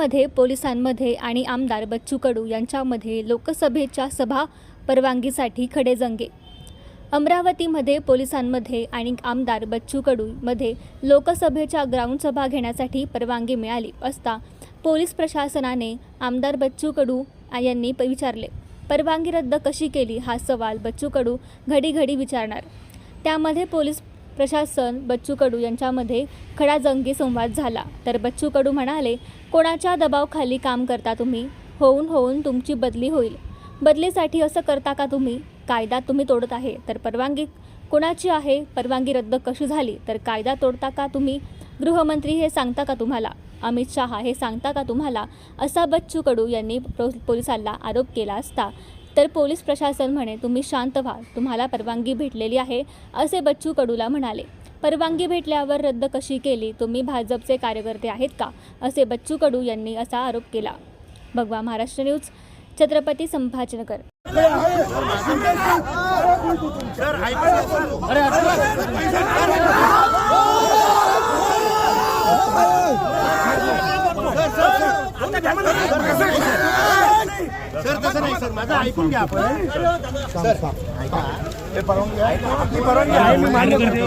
अमरावतीमध्ये पोलिसांमध्ये आणि आमदार बच्चू कडू यांच्यामध्ये लोकसभेच्या सभा परवानगीसाठी खडेजंगे अमरावतीमध्ये पोलिसांमध्ये आणि आमदार बच्चू कडूमध्ये लोकसभेच्या ग्राउंड सभा घेण्यासाठी परवानगी मिळाली असता पोलीस प्रशासनाने आमदार बच्चू कडू यांनी विचारले परवानगी रद्द कशी केली? हा सवाल बच्चू कडू घडी घडी विचारणार. त्यामध्ये पोलीस प्रशासन बच्चू कडू यांच्यामध्ये खडा जंगी संवाद झाला. तर बच्चू कडू म्हणाले कोणाच्या दबावखाली काम करता तुम्ही? होऊन होऊन तुमची बदली होईल. बदलीसाठी असं करता का तुम्ही? कायदा तुम्ही तोडत आहे तर परवानगी कोणाची आहे? परवानगी रद्द कशी झाली? तर कायदा तोडता का तुम्ही? गृहमंत्री हे सांगता का तुम्हाला? अमित शहा हे सांगता का तुम्हाला? असा बच्चू कडू यांनी पोलिसांना आरोप केला असता. तर पोलीस प्रशासन म्हणे तुम्ही शांत व्हा तुम्हाला परवानगी भेटलेली आहे असे बच्चू कडूला म्हणाले परवानगी भेटल्यावर रद्द कशी केली तुम्ही भाजपचे कार्यकर्ते आहेत का असे बच्चू कडू यांनी असा आरोप केला भगवा महाराष्ट्र न्यूज छत्रपती संभाजीनगर सर तसं नाही सर माझं ऐकून घ्या आपण सर ऐका हे परवानगी आहे आपली परवानगी आहे मी मान्य करतो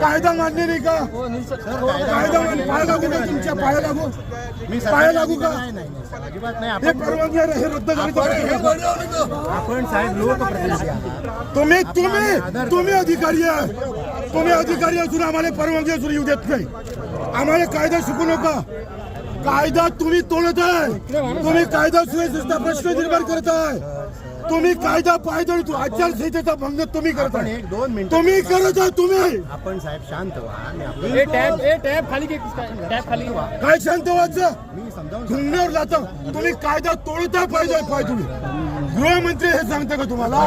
कायदा मान्य नाही का? कायदा पाय लागू का तुमच्या? पाया लागू? मी पाया लागू का? हे परवानगी हे रद्द. आपण साहेब आहात. तुम्ही तुम्ही तुम्ही अधिकारी आहे. तुम्ही अधिकारी असून आम्हाला परवानगी असून येऊ देत नाही. आम्हाला कायदा शिकू नका. कायदा तुम्ही तोडत आहे. तुम्ही कायदा सुव्यवस्थेचा प्रश्न निर्माण करत आहे. तुम्ही कायदा पायदळ आचारसंहितेचा भंग तुम्ही करत आपण आहे. एक दोन मिनिटं तुम्ही करत आहे तुम्ही. आपण साहेब शांत व्हा. आणि आपण- टॅब ए टॅब खाली घे टॅब खाली काय शांत व्हायचं? मी समजावून गुन्ह्यावर जाता. तुम्ही कायदा तोडता पाहिजे पाय तुम्ही. गृहमंत्री हे सांगता का तुम्हाला?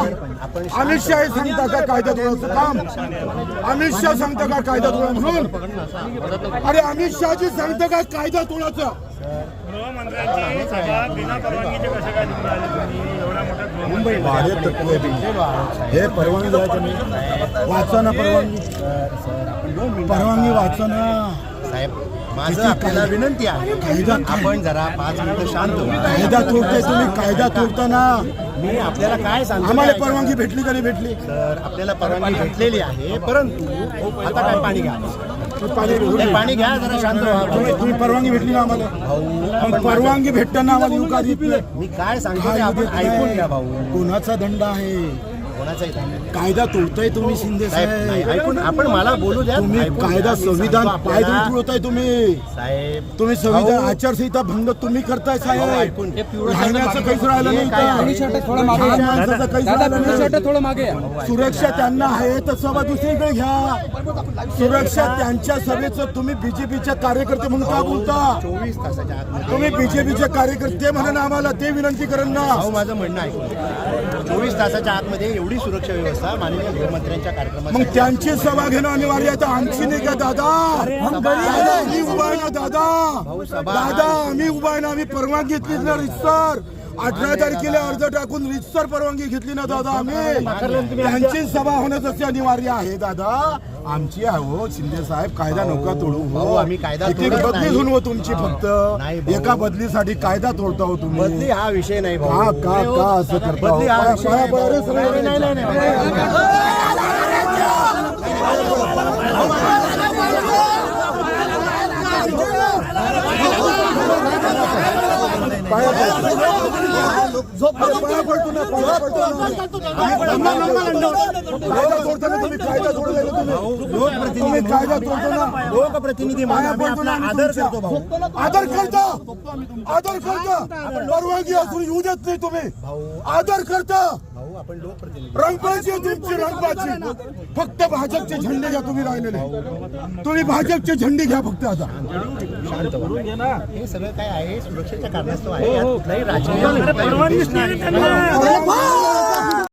अमित शहा हे सांगता का कायदा तोडायचं काम? अमित शहा सांगता का कायदा तोडा म्हणून अरे अमित शहाजी सांगता का कायदा तोडायचं? गृहमंत्र्यांची सभा बिना परवानगीचे कसे काय आले तुम्ही तत्व. हे परवानगी द्यायचं नाही वाचा ना परवानगी. परवानगी वाचा ना. साहेब माझं आपल्याला विनंती आहे. कायदा- आपण जरा पाच मिनिटं शांत. कायदा तोडते तुम्ही कायदा तोडताना. मी आपल्याला काय सांगतो आम्हाला. परवानगी भेटली का नाही भेटली? तर आपल्याला परवानगी भेटलेली आहे परंतु आता काय पाणी घ्या. पाणी पाणी घ्या जरा शांत तुम्ही व्हा. तुम्ही परवानगी भेटली ना आम्हाला? परवानगी भेटताना आम्हाला? मी काय सांगतो? ऐकून घ्या भाऊ. कोणाचा दंड आहे? कोणाचाही. कायदा तोडताय तुम्ही शिंदे साहेब ऐकून आपण मला बोलू द्या. तुम्ही ऐकून घ्या. कायदा मी संविधान पाय आपल्याला. तुम्ही. साहेब तुम्ही संविधान भाऊ, आचारसंहिता भंग तुम्ही करताय भाऊ, साहेब. ऐकून घ्या. राहण्याचं काहीच राहिलं नाही काय आहे? इथं. लहान माणसाचं काहीच राहिलं नाही. थोडं मागे सुरक्षा त्यांना आहे तर सभा दुसरीकडे घ्या. सुरक्षा त्यांच्या सभेचं तुम्ही बीजेपीच्या कार्यकर्ते म्हणून का बोलता? चोवीस तासाच्या तुम्ही बीजेपीचे कार्यकर्ते म्हणून आम्हाला ते विनंती ना भाऊ माझं म्हणणं ऐकून चोवीस तासाच्या आतमध्ये एवढी सुरक्षा व्यवस्था माननीय गृहमंत्र्यांच्या मग कार्यक्रमात त्यांची सभा घेणं अनिवार्य आहे. तर आमची नाही का दादा? दादा आम्ही उभा आहे ना दादा? दादा आम्ही उभा आहे ना आम्ही परवानगी घेतली ना रितसर अठरा तारखेला अर्ज टाकून रितसर परवानगी घेतली ना दादा आम्ही त्यांची सभा होणं तसे अनिवार्य आहे दादा आमची आहे हो शिंदे साहेब कायदा नका तोडू हो आम्ही कायदा एक एक तोडत बदली नाही. होऊन हो तुमची नाही, फक्त भाऊ. एका बदलीसाठी कायदा तोडता हो तुम्ही बदली हा विषय नाही भाऊ का का असं करता हो? बदली हा पाया- विषय पाया नाही पडा रे भाऊ. सगळे. नाही, नाही, नाही, नाही. पाया पडतो. पाया पडतो ना पाया पडतो कायदा तोडताना तुम्ही कायदा तोडलाय ना तुम्ही लोकप्रतिनिधी तुम्ही कायदा तोडतो ना लोकप्रतिनिधी म्हणून पाया आम्ही पडतो आपला ना आदर. करतो भाऊ. आदर करता. आदर करता. परवानगी असून येऊ देत नाही तुम्ही. आदर करता. लोकप्रतिनिधी रंगबाजी तुमची रंगबाजी. फक्त भाजपचे झेंडे घ्या तुम्ही राहिलेले. तुम्ही भाजपचे झेंडे घ्या फक्त आता. शांत व्हा. हे सगळं काय आहे? सुरक्षेच्या कारणास्तव आहे. यात कुठलाही राजकीय परवानगीच नाही.